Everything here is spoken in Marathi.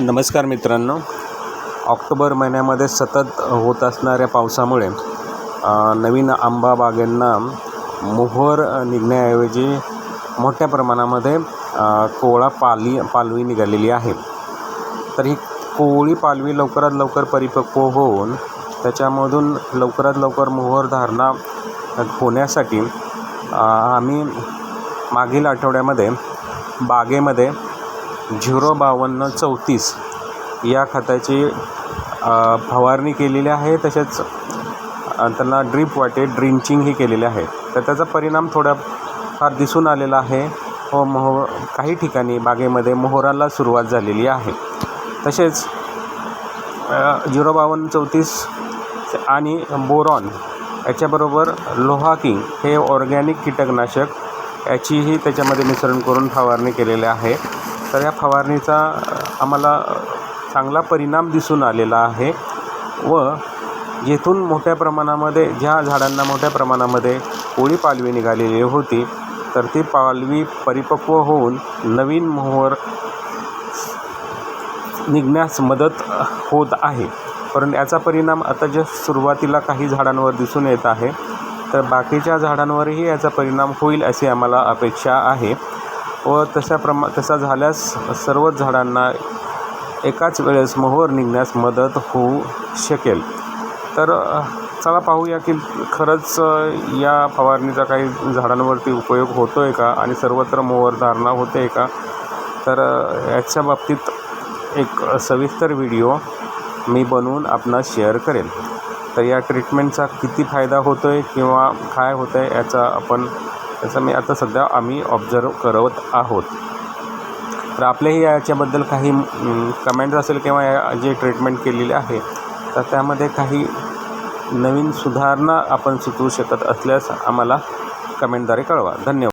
नमस्कार मित्रांनो. ऑक्टोबर महिन्यामध्ये सतत होत असणाऱ्या पावसामुळे नवीन आंबा बागांना मोहर निघण्याऐवजी मोठ्या प्रमाणामध्ये कोवळा पाली पालवी निघालेली आहे. तर ही कोवळी पालवी लवकरात लवकर परिपक्व होऊन त्याच्यामधून लवकरात लवकर मोहर धारणा होण्यासाठी आम्ही मागील आठवड्यामध्ये बागेमध्ये झिरो बावन्न चौतीस. या खताची फवारणी केलेली आहे. तसेच त्यांना ड्रीप वाटे ड्रिंचिंगही केलेले आहे. तर त्याचा परिणाम थोडा फार दिसून आलेला आहे. व मोह काही ठिकाणी बागेमध्ये मोहराला सुरुवात झालेली आहे. तसेच झिरो बावन्न चौतीस आणि बोरॉन याच्याबरोबर लोहा किंग हे ऑर्गॅनिक कीटकनाशक याचीही त्याच्यामध्ये मिश्रण करून फवारणी केलेली आहे. तर या फवारणीचा आम्हाला चांगला परिणाम दिसून आलेला आहे व येथून मोठ्या प्रमाणामध्ये ज्या झाडांना मोठ्या प्रमाणामध्ये कोळी पालवी निघालेली होती तर ती पालवी परिपक्व होऊन नवीन मोहर निघण्यास मदत होत आहे. परंतु याचा परिणाम आता जे सुरुवातीला काही झाडांवर दिसून येत आहे. तर बाकीच्या झाडांवरही याचा परिणाम होईल अशी आम्हाला अपेक्षा आहे. व तशा प्रमा तसा झाल्यास सर्वच झाडांना एकाच वेळेस मोहर निघण्यास मदत होऊ शकेल. तर चला पाहूया की खरंच या फवारणीचा काही झाडांवरती उपयोग होतो आहे का आणि सर्वत्र मोहर धारणा होते आहे का? तर याच्या बाबतीत एक सविस्तर व्हिडिओ मी बनवून आपणास शेअर करेल तर या ट्रीटमेंटचा किती फायदा होतो आहे किंवा काय होतं आहे याचा आपण तसं मी आता सध्या आम्ही ऑब्झर्व करत आहोत. तर आपल्याही याच्याबद्दल काही कमेंट्स असेल किंवा या जे ट्रीटमेंट केलेले आहे तर त्यामध्ये काही नवीन सुधारणा आपण सुचवू शकत असल्यास आम्हाला कमेंटद्वारे कळवा. धन्यवाद.